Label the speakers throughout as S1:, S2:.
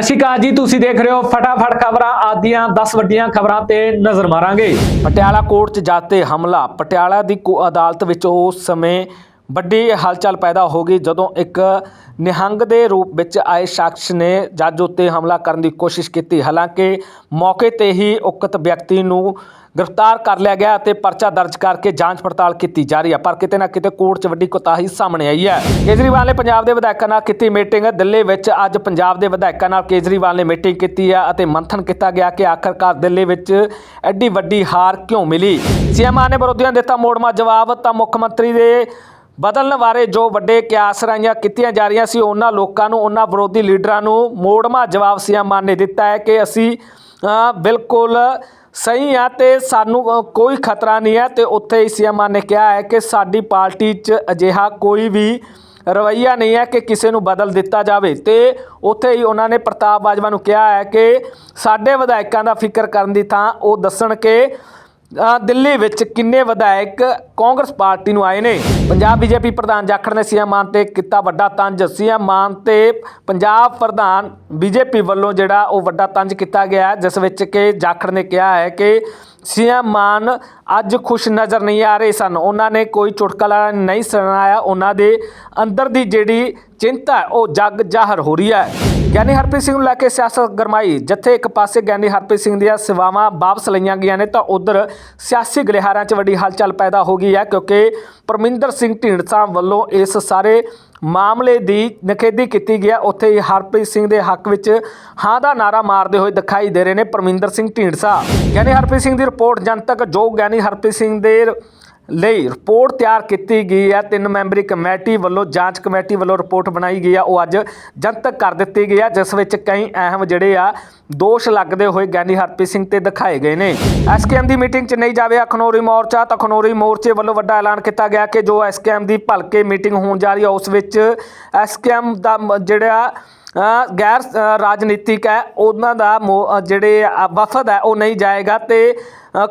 S1: ਸਤਿ ਸ਼੍ਰੀ ਅਕਾਲ ਜੀ, ਤੁਸੀਂ ਦੇਖ ਰਹੇ ਹੋ ਫਟਾਫਟ ਖਬਰਾਂ। ਆਦੀਆਂ 10 ਵੱਡੀਆਂ ਖਬਰਾਂ ਤੇ ਨਜ਼ਰ ਮਾਰਾਂਗੇ। ਪਟਿਆਲਾ ਕੋਰਟ 'ਚ ਜਾਤੇ ਹਮਲਾ। ਪਟਿਆਲਾ ਦੀ ਕੋ ਅਦਾਲਤ ਵਿੱਚ ਉਸ ਸਮੇਂ ਵੱਡੀ ਹਲਚਲ ਪੈਦਾ ਹੋ ਗਈ ਜਦੋਂ ਇੱਕ ਨਿਹੰਗ ਦੇ ਰੂਪ ਵਿੱਚ ਆਏ ਸ਼ਖਸ ਨੇ ਜੱਜ ਉੱਤੇ ਹਮਲਾ ਕਰਨ ਦੀ ਕੋਸ਼ਿਸ਼ ਕੀਤੀ। ਹਾਲਾਂਕਿ ਮੌਕੇ ਤੇ ਹੀ ਉਕਤ ਵਿਅਕਤੀ ਨੂੰ ਗ੍ਰਿਫਤਾਰ ਕਰ ਲਿਆ ਗਿਆ ਅਤੇ ਪਰਚਾ ਦਰਜ ਕਰਕੇ ਜਾਂਚ ਪੜਤਾਲ ਕੀਤੀ ਜਾ ਰਹੀ ਹੈ, ਪਰ ਕਿਤੇ ਨਾ ਕਿਤੇ ਕੋਰਟ 'ਚ ਵੱਡੀ ਕੁਤਾਹੀ ਸਾਹਮਣੇ ਆਈ ਹੈ। ਕੇਜਰੀਵਾਲ ਨੇ ਪੰਜਾਬ ਦੇ ਵਿਧਾਇਕਾਂ ਨਾਲ ਕੀਤੀ ਮੀਟਿੰਗ। ਦਿੱਲੀ ਵਿੱਚ ਅੱਜ ਪੰਜਾਬ ਦੇ ਵਿਧਾਇਕਾਂ ਨਾਲ ਕੇਜਰੀਵਾਲ ਨੇ ਮੀਟਿੰਗ ਕੀਤੀ ਹੈ ਅਤੇ ਮੰਥਨ ਕੀਤਾ ਗਿਆ ਕਿ ਆਖਰਕਾਰ ਦਿੱਲੀ ਵਿੱਚ ਐਡੀ ਵੱਡੀ ਹਾਰ ਕਿਉਂ ਮਿਲੀ? ਸੀਐਮ ਨੇ ਵਿਰੋਧੀਆਂ ਦਿੱਤਾ ਮੋੜਮਾ ਜਵਾਬ, ਤਾਂ ਮੁੱਖ ਮੰਤਰੀ ਦੇ ਬਦਲਣ ਬਾਰੇ ਜੋ ਵੱਡੇ ਕਿਆਸਰਾਈਆਂ ਕੀਤੀਆਂ ਜਾ ਰਹੀਆਂ ਸੀ, ਉਹਨਾਂ ਲੋਕਾਂ ਨੂੰ, ਉਹਨਾਂ ਵਿਰੋਧੀ ਲੀਡਰਾਂ ਨੂੰ ਮੋੜਮਾ ਜਵਾਬ ਸੀਐਮ ਮਾਨ ਨੇ ਦਿੱਤਾ ਹੈ ਕਿ ਅਸੀਂ ਬਿਲਕੁਲ ਸਹੀ ਆ ਤੇ ਸਾਨੂੰ ਕੋਈ ਖਤਰਾ ਨਹੀਂ ਹੈ ਤੇ ਉੱਥੇ ਹੀ ਸੀਐਮ ਮਾਨ ਨੇ ਕਿਹਾ ਹੈ ਕਿ ਸਾਡੀ ਪਾਰਟੀ 'ਚ ਅਜਿਹਾ ਕੋਈ ਵੀ ਰਵਈਆ ਨਹੀਂ ਹੈ ਕਿ ਕਿਸੇ ਨੂੰ ਬਦਲ ਦਿੱਤਾ ਜਾਵੇ ਤੇ ਉੱਥੇ ਹੀ ਉਹਨਾਂ ਨੇ ਪ੍ਰਤਾਪ ਬਾਜਵਾ ਨੂੰ ਕਿਹਾ ਹੈ ਕਿ ਸਾਡੇ ਵਿਧਾਇਕਾਂ ਦਾ ਫਿਕਰ ਕਰਨ ਦੀ ਥਾਂ ਉਹ ਦੱਸਣ ਕਿ ਦਿੱਲੀ ਵਿੱਚ ਕਿੰਨੇ ਵਿਧਾਇਕ ਕਾਂਗਰਸ ਪਾਰਟੀ ਨੂੰ ਆਏ ਨੇ? ਪੰਜਾਬ ਬੀਜੇਪੀ ਪ੍ਰਧਾਨ ਜਾਖੜ ਨੇ ਸੀਐਮ ਮਾਨ ਤੇ ਕੀਤਾ ਵੱਡਾ ਤੰਜ। ਸੀਐਮ ਮਾਨ ਤੇ ਪੰਜਾਬ ਪ੍ਰਧਾਨ ਬੀਜੇਪੀ ਵੱਲੋਂ ਜਿਹੜਾ ਉਹ ਵੱਡਾ ਤੰਜ ਕੀਤਾ ਗਿਆ ਜਿਸ ਵਿੱਚ ਕਿ ਜਾਖੜ ਨੇ ਕਿਹਾ ਹੈ ਕਿ ਸੀਐਮ ਮਾਨ ਅੱਜ ਖੁਸ਼ ਨਜ਼ਰ ਨਹੀਂ ਆ ਰਹੇ ਸਨ। ਉਹਨਾਂ ਨੇ ਕੋਈ ਚੁਟਕਲਾ ਨਹੀਂ ਸੁਣਾਇਆ। ਉਹਨਾਂ ਦੇ ਅੰਦਰ ਦੀ ਜਿਹੜੀ ਚਿੰਤਾ ਉਹ ਜੱਗ ਜ਼ਾਹਰ ਹੋ ਰਹੀ ਹੈ। ਗਿਆਨੀ ਹਰਪ੍ਰੀਤ ਸਿੰਘ ਨੂੰ ਲੈ ਕੇ ਸਿਆਸਤ ਗਰਮਾਈ, ਜਿੱਥੇ ਇੱਕ ਪਾਸੇ ਗਿਆਨੀ ਹਰਪ੍ਰੀਤ ਸਿੰਘ ਦੀਆਂ ਸੇਵਾਵਾਂ ਵਾਪਸ ਲਈਆਂ ਗਈਆਂ ਨੇ, ਤਾਂ ਉਧਰ ਸਿਆਸੀ ਗਲਿਹਾਰਾਂ 'ਚ ਵੱਡੀ ਹਲਚਲ ਪੈਦਾ ਹੋ ਗਈ ਹੈ, ਕਿਉਂਕਿ ਪਰਮਿੰਦਰ ਸਿੰਘ ਢੀਂਡਸਾ ਵੱਲੋਂ ਇਸ ਸਾਰੇ ਮਾਮਲੇ ਦੀ ਨਖੇਦੀ ਕੀਤੀ ਗਿਆ ਉੱਥੇ ਹੀ ਹਰਪ੍ਰੀਤ ਸਿੰਘ ਦੇ ਹੱਕ ਵਿੱਚ ਹਾਂ ਦਾ ਨਾਰਾ ਮਾਰਦੇ ਹੋਏ ਦਿਖਾਈ ਦੇ ਰਹੇ ਨੇ ਪਰਮਿੰਦਰ ਸਿੰਘ ਢੀਂਡਸਾ। ਗਿਆਨੀ ਹਰਪ੍ਰੀਤ ਸਿੰਘ ਦੀ ਰਿਪੋਰਟ ਜਨਤਕ, ਜੋ ਗਿਆਨੀ ਹਰਪ੍ਰੀਤ ਸਿੰਘ ਦੇ ਲਈ ਰਿਪੋਰਟ ਤਿਆਰ ਕੀਤੀ ਗਈ ਹੈ। ਤਿੰਨ ਮੈਂਬਰੀ ਕਮੇਟੀ ਵੱਲੋਂ ਜਾਂਚ ਕਮੇਟੀ ਵੱਲੋਂ ਰਿਪੋਰਟ ਬਣਾਈ ਗਈ ਆ ਉਹ ਅੱਜ ਜਨਤਕ ਕਰ ਦਿੱਤੀ ਗਈ ਆ ਜਿਸ ਵਿੱਚ ਕਈ ਅਹਿਮ ਜਿਹੜੇ ਆ, ਦੋਸ਼ ਲੱਗਦੇ ਹੋਏ ਗਿਆਨੀ ਹਰਪ੍ਰੀਤ ਸਿੰਘ ਤੇ ਦਿਖਾਏ ਗਏ ਨੇ। ਐਸਕੇਐਮ ਦੀ ਮੀਟਿੰਗ 'ਚ ਨਹੀਂ ਜਾਵੇ ਖਨੋਰੀ ਮੋਰਚਾ, ਤਾਂ ਅਖਨੋਰੀ ਮੋਰਚੇ ਵੱਲੋਂ ਵੱਡਾ ਐਲਾਨ ਕੀਤਾ ਗਿਆ ਕਿ ਜੋ ਐਸਕੇਐਮ ਦੀ ਭਲਕੇ ਮੀਟਿੰਗ ਹੋਣ ਜਾ ਰਹੀ ਹੈ, ਉਸ ਵਿੱਚ ਐਸਕੇਐਮ ਦਾ ਮ- ਜਿਹੜਾ ਗੈਰ ਰਾਜਨੀਤਿਕ ਹੈ, ਉਹਨਾਂ ਦਾ ਮੋ- ਜਿਹੜੇ ਵਫਦ ਹੈ, ਉਹ ਨਹੀਂ ਜਾਏਗਾ ਤੇ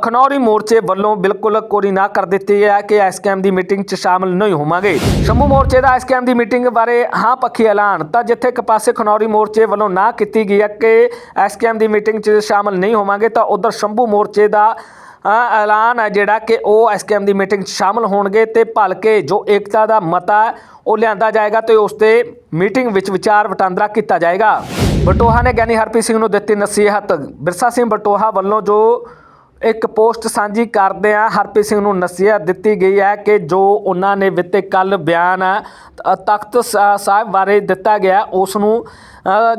S1: ਖਨੌਰੀ ਮੋਰਚੇ ਵੱਲੋਂ ਬਿਲਕੁਲ ਕੋਰੀ ਨਾ ਕਰ ਦਿੱਤੀ ਹੈ ਕਿ ਐਸਕੇਐਮ ਦੀ ਮੀਟਿੰਗ 'ਚ ਸ਼ਾਮਲ ਨਹੀਂ ਹੋਵਾਂਗੇ। ਸ਼ੰਭੂ ਮੋਰਚੇ ਦਾ ਐਸਕੇਐਮ ਦੀ ਮੀਟਿੰਗ ਬਾਰੇ ਹਾਂ ਪੱਖੀ ਐਲਾਨ, ਤਾਂ ਜਿੱਥੇ ਇੱਕ ਪਾਸੇ ਖਨੌਰੀ ਮੋਰਚੇ ਵੱਲੋਂ ਨਾ ਕੀਤੀ ਗਈ ਹੈ ਕਿ ਐਸਕੇਐਮ ਦੀ ਮੀਟਿੰਗ 'ਚ ਸ਼ਾਮਲ ਨਹੀਂ ਹੋਵਾਂਗੇ, ਤਾਂ ਉਧਰ ਸ਼ੰਭੂ ਮੋਰਚੇ ਦਾ ਐਲਾਨ ਹੈ ਜਿਹੜਾ ਕਿ ਉਹ ਐਸਕੇਐਮ ਦੀ ਮੀਟਿੰਗ 'ਚ ਸ਼ਾਮਲ ਹੋਣਗੇ ਤੇ ਭਲਕੇ ਜੋ ਏਕਤਾ ਦਾ ਮਤਾ ਉਹ ਲਿਆਂਦਾ ਜਾਏਗਾ ਤੇ ਉਸ ਤੇ ਮੀਟਿੰਗ ਵਿੱਚ ਵਿਚਾਰ ਵਟਾਂਦਰਾ ਕੀਤਾ ਜਾਏਗਾ। ਬਟੋਹਾ ਨੇ ਗਿਆਨੀ ਹਰਪ੍ਰੀਤ ਸਿੰਘ ਨੂੰ ਦਿੱਤੀ ਨਸੀਹਤ। ਬਿਰਸਾ ਸਿੰਘ ਬਟੋਹਾ ਵੱਲੋਂ ਜੋ ਇੱਕ ਪੋਸਟ ਸਾਂਝੀ ਕਰਦੇ ਆ। ਹਰਪ੍ਰੀਤ ਸਿੰਘ ਨੂੰ ਨਸੀਹਤ ਦਿੱਤੀ ਗਈ ਹੈ ਕਿ ਜੋ ਉਹਨਾਂ ਨੇ ਵਿੱਤੇ ਕੱਲ ਬਿਆਨ ਹੈ, ਤਖਤ ਸਾ- ਸਾਹਿਬ ਬਾਰੇ ਦਿੱਤਾ ਗਿਆ ਉਸ ਨੂੰ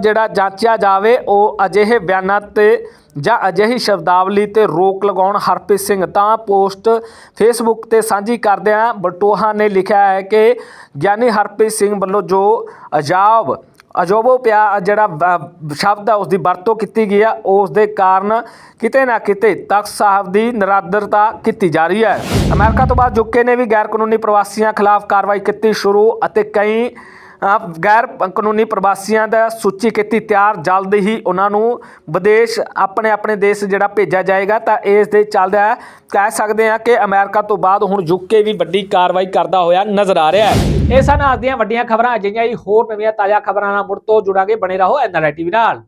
S1: ਜਿਹੜਾ ਜਾਂਚਿਆ ਜਾਵੇ ਉਹ ਅਜਿਹੇ ਬਿਆਨਾਂ ਤੇ ਜਾਂ ਅਜਿਹੀ ਸ਼ਬਦਾਵਲੀ ਤੇ ਰੋਕ ਲਗਾਉਣ ਹਰਪ੍ਰੀਤ ਸਿੰਘ। ਤਾਂ ਪੋਸਟ ਫੇਸਬੁੱਕ ਤੇ ਸਾਂਝੀ ਕਰਦਿਆਂ ਬਟੋਹਾ ਨੇ ਲਿਖਿਆ ਹੈ ਕਿ ਗਿਆਨੀ ਹਰਪ੍ਰੀਤ ਸਿੰਘ ਵੱਲੋਂ ਜੋ ਅਜਾਬ ਅਜੋਬੋ ਪਿਆ ਜਿਹੜਾ ਸ਼ਬਦ ਹੈ ਉਸ ਦੀ ਵਰਤੋਂ ਕੀਤੀ ਗਈ ਹੈ ਉਸ ਦੇ ਕਾਰਨ ਕਿਤੇ ਨਾ ਕਿਤੇ ਤਖਤ ਸਾਹਿਬ ਦੀ ਨਿਰਾਦਰਤਾ ਕੀਤੀ ਜਾ ਰਹੀ ਹੈ। ਅਮਰੀਕਾ ਤੋਂ ਬਾਅਦ ਯੂਕੇ ਨੇ ਵੀ ਗੈਰ ਕਾਨੂੰਨੀ ਪ੍ਰਵਾਸੀਆਂ ਖਿਲਾਫ ਕਾਰਵਾਈ ਕੀਤੀ ਸ਼ੁਰੂ ਅਤੇ ਕਈ ਗੈਰ ਕਾਨੂੰਨੀ ਪ੍ਰਵਾਸੀਆਂ ਦਾ ਸੂਚੀ ਕੀਤੀ ਤਿਆਰ, ਜਲਦ ਹੀ ਉਹਨਾਂ ਨੂੰ ਵਿਦੇਸ਼ ਆਪਣੇ ਆਪਣੇ ਦੇਸ਼ ਜਿਹੜਾ ਭੇਜਿਆ ਜਾਏਗਾ, ਤਾਂ ਇਸ ਦੇ ਚੱਲਦਾ ਕਹਿ ਸਕਦੇ ਹਾਂ ਕਿ ਅਮਰੀਕਾ ਤੋਂ ਬਾਅਦ ਹੁਣ ਯੂਕੇ ਵੀ ਵੱਡੀ ਕਾਰਵਾਈ ਕਰਦਾ ਹੋਇਆ ਨਜ਼ਰ ਆ ਰਿਹਾ ਹੈ। ਇਹ ਸਨ ਅੱਜ ਦੀਆਂ ਵੱਡੀਆਂ ਖਬਰਾਂ, ਅਜਿਹੀਆਂ ਹੀ ਹੋਰ ਨਵੀਆਂ ਤਾਜ਼ਾ ਖਬਰਾਂ ਨਾਲ ਮੁੜ ਤੋਂ ਜੁੜਾਂਗੇ, ਬਣੇ ਰਹੋ ਐਨਆਰਆਈ ਟੀਵੀ ਨਾਲ।